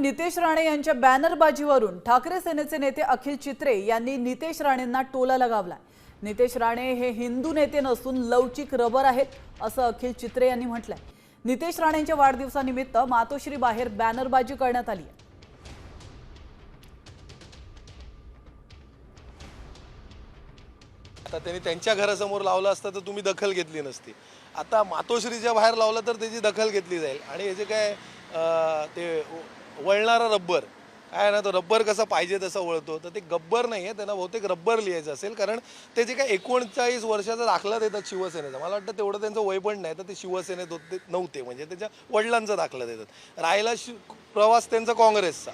नितेश राणे यांच्या बॅनरबाजीवरून ठाकरे सेनेचे नेते अखिल चित्रे यांनी नितेश राणेंना टोला लगावलाय. नितेश राणे हे हिंदू नेते नसून लवचिक रबर आहेत असं अखिल चित्रे यांनी म्हटलंय. नितेश राणेंच्या वाढदिवसानिमित्त मातोश्री बाहेर बॅनरबाजी करण्यात आली आहे. आता त्यांनी त्यांच्या घरासमोर लावलं असतं तर तुम्ही दखल घेतली नसती. आता मातोश्रीच्या बाहेर लावलं तर त्याची दखल घेतली जाईल. आणि हे जे काय ते वळणारा रब्बर. काय ना तो रब्बर कसा पाहिजे तसा वळतो. तर ते गब्बर नाही आहे त्यांना बहुतेक रब्बर लिहायचं असेल. कारण ते जे काय एकोणचाळीस वर्षाचा दाखला देतात शिवसेनेचा. मला वाटतं तेवढं त्यांचं वय पण नाही तर ते शिवसेनेत होते नव्हते. म्हणजे त्याच्या वडिलांचा दाखला देतात. राहिला शि प्रवास त्यांचा काँग्रेसचा.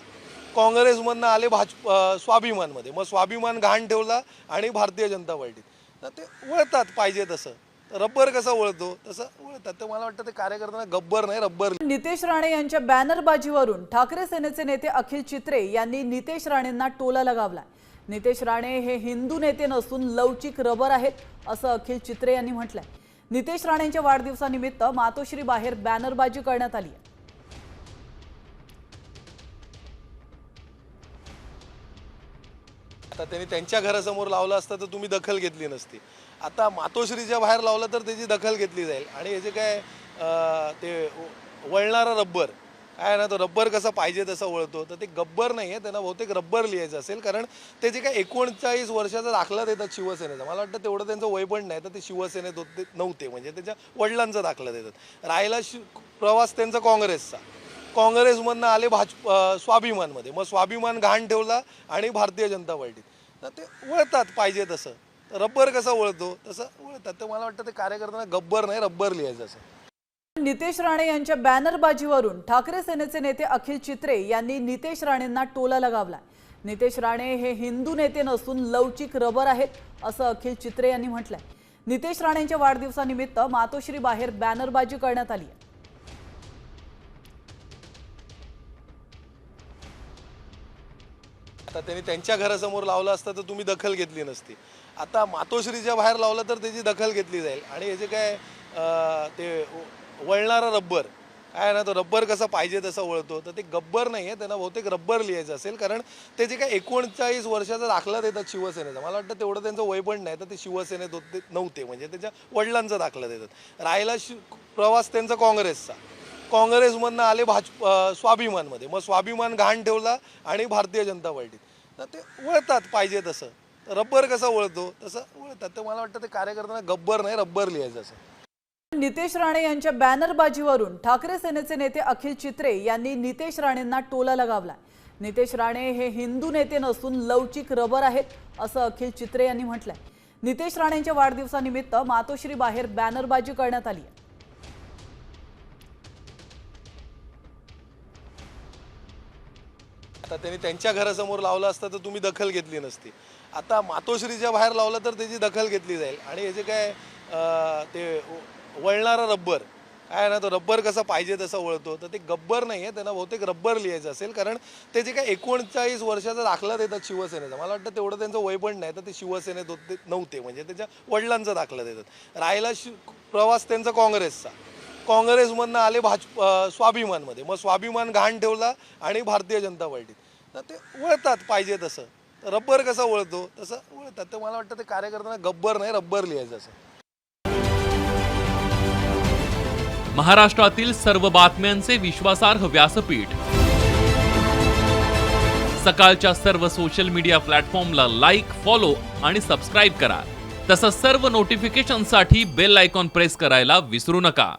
काँग्रेसमधनं आले भाजप स्वाभिमानमध्ये. मग स्वाभिमान घाण ठेवला आणि भारतीय जनता पार्टीत. तर ते वळतात पाहिजे तसं. रब्बर कसा वळतो? तसं वळतात. तर मला वाटतं ते कार्यकर्त्यांना गब्बर नाही रब्बर. नितेश राणे यांच्या बॅनरबाजीवरून ठाकरे सेनेचे नेते अखिल चित्रे यांनी नितेश राणेंना टोला लगावलाय नितेश राणे हे हिंदू नेते नसून लवचिक रबर आहेत असं अखिल चित्रे यांनी म्हटलंय. नितेश राणेंच्या वाढदिवसानिमित्त मातोश्री बाहेर बॅनरबाजी करण्यात आली आहे. आता त्यांनी त्यांच्या घरासमोर लावलं असतं तर तुम्ही दखल घेतली नसती. आता मातोश्रीच्या बाहेर लावलं तर त्याची दखल घेतली जाईल. आणि याचे काय ते वळणारा रब्बर काय ना तो रब्बर कसा पाहिजे तसा वळतो. तर ते गब्बर नाही आहे त्यांना बहुतेक रब्बर लिहायचं असेल. कारण ते जे काय एकोणचाळीस वर्षाचा दाखला देतात शिवसेनेचा. मला वाटतं तेवढं त्यांचं वय पण नाही तर ते शिवसेनेत होते नव्हते. म्हणजे त्याच्या वडिलांचा दाखला देतात. राहिला शि प्रवास त्यांचा काँग्रेसचा. काँग्रेसमधनं आले भाजप स्वाभिमानमध्ये. मग स्वाभिमान घाण ठेवला आणि भारतीय जनता पार्टीत तर ते वळतात पाहिजे तसं. रब्बर कसा वळतो? तसं वळतात. तर मला वाटतं ते कार्यकर्त्यांना गब्बर नाही रब्बर लिहायचं असं. नितेश राणे यांच्या बॅनरबाजीवरून ठाकरे सेनेचे नेते अखिल चित्रे यांनी नितेश राणेंना टोला लगावलाय. नितेश राणे हे हिंदू नेते नसून लवचिक रबर आहेत असं अखिल चित्रे यांनी म्हटलंय. नितेश राणेंच्या वाढदिवसानिमित्त मातोश्री बाहेर बॅनरबाजी करण्यात आली आहे आता त्यांनी त्यांच्या घरासमोर लावलं असतं तर तुम्ही दखल घेतली नसती. आता मातोश्रीच्या बाहेर लावलं तर त्याची दखल घेतली जाईल. आणि याचे काय ते वळणारा रब्बर काय ना तो रब्बर कसा पाहिजे तसा वळतो. तर ते गब्बर नाही आहे त्यांना बहुतेक रब्बर लिहायचं असेल. कारण ते जे काय एकोणचाळीस वर्षाचा दाखला देतात शिवसेनेचा. मला वाटतं तेवढं त्यांचं वय पण नाही तर ते शिवसेनेत होते नव्हते. म्हणजे त्याच्या वडिलांचा दाखला देतात. राहिला शि प्रवास त्यांचा काँग्रेसचा. काँग्रेसमधनं आले भाजप स्वाभिमानमध्ये. मग स्वाभिमान घाण ठेवला आणि भारतीय जनता पार्टीत. तर ते वळतात पाहिजे तसं. रब्बर कसा वळतो तसं वळतात. तर मला वाटतं ते कार्यकर्त्यांना गब्बर नाही रब्बर लिहायचं असं. नितेश राणे यांच्या बॅनरबाजीवरून ठाकरे सेनेचे नेते अखिल चित्रे यांनी नितेश राणेंना टोला लगावलाय. नितेश राणे हे हिंदू नेते नसून लवचिक रबर आहेत असं अखिल चित्रे यांनी म्हटलंय. नितेश राणेंच्या वाढदिवसानिमित्त मातोश्री बाहेर बॅनरबाजी करण्यात आली आहे. आता त्यांनी त्यांच्या घरासमोर लावलं असतं तर तुम्ही दखल घेतली नसती. आता मातोश्रीच्या बाहेर लावलं तर त्याची दखल घेतली जाईल. आणि याचे काय ते वळणारा रब्बर आहे ना तो रब्बर कसा पाहिजे तसा वळतो. तर ते गब्बर नाही आहे त्यांना बहुतेक रब्बर लिहायचं असेल. कारण ते जे काय एकोणचाळीस वर्षाचा दाखला देतात शिवसेनेचा. मला वाटतं तेवढं त्यांचं वय पण नाही तर ते शिवसेनेत होते नव्हते. म्हणजे त्याच्या वडिलांचा दाखला देतात. राहिला शि प्रवास त्यांचा काँग्रेसचा. काँग्रेसमधनं आले भाजप स्वाभिमानमध्ये. मग स्वाभिमान घाण ठेवला आणि भारतीय जनता पार्टीत. तर ते वळतात पाहिजे तसं. रब्बर कसा वळतो? तसं वळतात. तर मला वाटतं ते कार्यकर्त्यांना गब्बर नाही रब्बर लिहायचं असं. महाराष्ट्रातील सर्व बातम्यांचे विश्वासार्ह व्यासपीठ. सकाळच्या सर्व सोशल मीडिया प्लॅटफॉर्मला लाईक फॉलो आणि सबस्क्राईब करा. तसंच सर्व नोटिफिकेशनसाठी बेल आयकॉन प्रेस करायला विसरू नका.